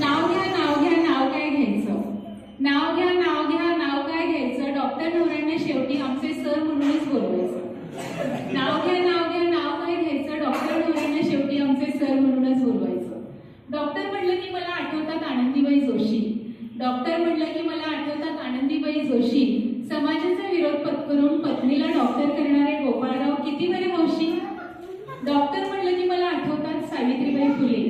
नाव घ्या नाव घ्या नाव काय घ्यायचं? नाव घ्या नाव घ्या नाव काय घ्यायचं? डॉक्टर नवऱ्यांना शेवटी आमचे सर म्हणूनच बोलवायचं. नाव घ्या नाव घ्या नाव काय घ्यायचं? डॉक्टर नवऱ्यांना शेवटी आमचे सर म्हणूनच बोलवायचं. डॉक्टर म्हटलं की मला आठवतात आनंदीबाई जोशी. डॉक्टर म्हटलं की मला आठवतात आनंदीबाई जोशी. समाजाचा विरोध पत्करून पत्नीला डॉक्टर करणारे गोपाळराव किती बरे मावशी? डॉक्टर म्हटलं की मला आठवतात सावित्रीबाई फुले.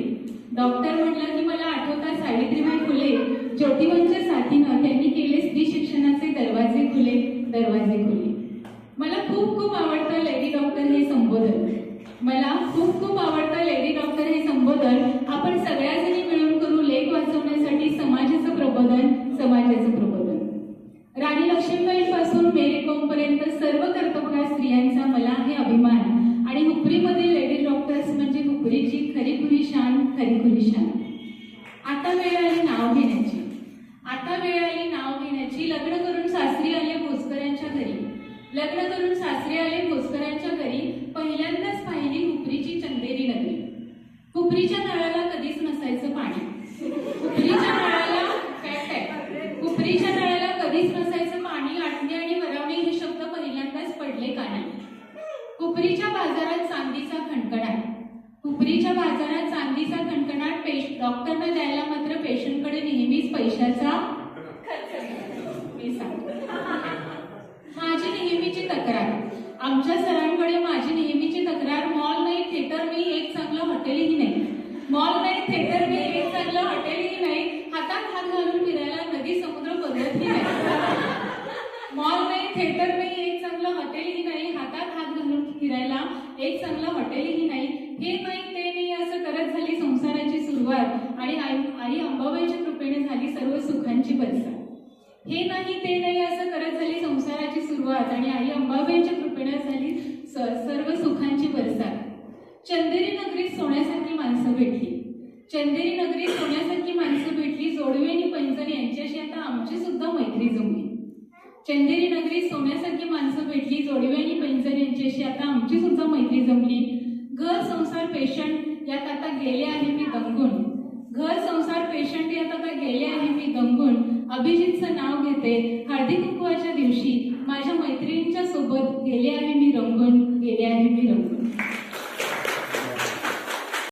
डॉक्टर म्हटलं की मला आठवतात सावित्रीबाई फुले ज्योतिबांच्या साथीनं त्यांनी केले स्त्री शिक्षणाचे दरवाजे खुले दरवाजे खुले. मला खूप खूप आवडतं लेडी डॉक्टर हे संबोधन. मला खूप खूप आवडतं लेडी डॉक्टर हे संबोधन. आपण सगळ्याजणी मिळून करू लेख वाचवण्यासाठी समाजाचं प्रबोधन समाजाचं प्रबोधन. राणी लक्ष्मीबाईंपासून मेरी कोम पर्यंत सर्व कर्तव्य स्त्रियांचा मला आहे अभिमान. आणि हुपरीमधील लेडी डॉक्टर्स म्हणजे हुपरीची खरी खुरी शान खरी खुरी शान आता वेळ आली नाव घेण्याची आता वेळ आली नाव घेण्याची लग्न करून सासरी आले भोसकरांच्या घरी लग्न करून सासरी आले भोसकरांच्या घरी पहिल्यांदाच पाहिली हुपरीची चंदेरी नगरी हुपरीच्या नळाला कधीच नसायचं पाणी. हुपरीच्या नळाला कुपरीच्या हुपरीच्या नळाला कधीच नसायचं पाणी आटणे आणि वरावणे हे शब्द पहिल्यांदाच पडले कानी हुपरीच्या बाजारात चांदीचा खणखणाट. हुपरीच्या बाजारात चांदीचा खणखणाट पेश डॉक्टरना द्यायला मात्र पेशंटकडे नेहमीच पैशाचा मी सांगते माझी नेहमीची तक्रार आमच्या सरांकडे माझी नेहमीची तक्रार मॉल नाही थिएटर नाही एक चांगलं हॉटेलही नाही. मॉल नाही थिएटर नाही एक चांगलं हॉटेलही नाही. हातात हात घालून फिरायला नदी समुद्र बदलतही नाही. मॉल नाही थिएटर नाही एक चांगलं हॉटेलही नाही. हातात हात घालून फिरायला एक चांगलं हॉटेलही नाही. हे नाही ते नाही असं करत झाली संसाराची सुरुवात. आणि आई अंबाबाईच्या कृपेने झाली सर्व सुखांची परिसर हे नाही ते नाही असं करत झाली संसाराची सुरुवात. आणि आई अंबाबाईच्या कृपेने झाली स- सर्व सुखांची बरसात चंदेरी नगरीत सोन्यासारखी माणसं भेटली चंदेरी नगरीत सोन्यासारखी माणसं भेटली जोडवे आणि पैंजण यांच्याशी आता आमची सुद्धा मैत्री जमली चंदेरी नगरी सोन्यासारखी माणसं भेटली जोडवे आणि यांच्याशी. आता आमची सुद्धा मैत्री जमली. घर संसार पेशंट यात आता गेले आहे मी दंगून घर संसार पेशंट यात आता गेले आहे मी दंगून अभिजितचं नाव घेते. हळदी कुंकवाच्या दिवशी माझ्या मैत्रिणींच्या सोबत गेले आहे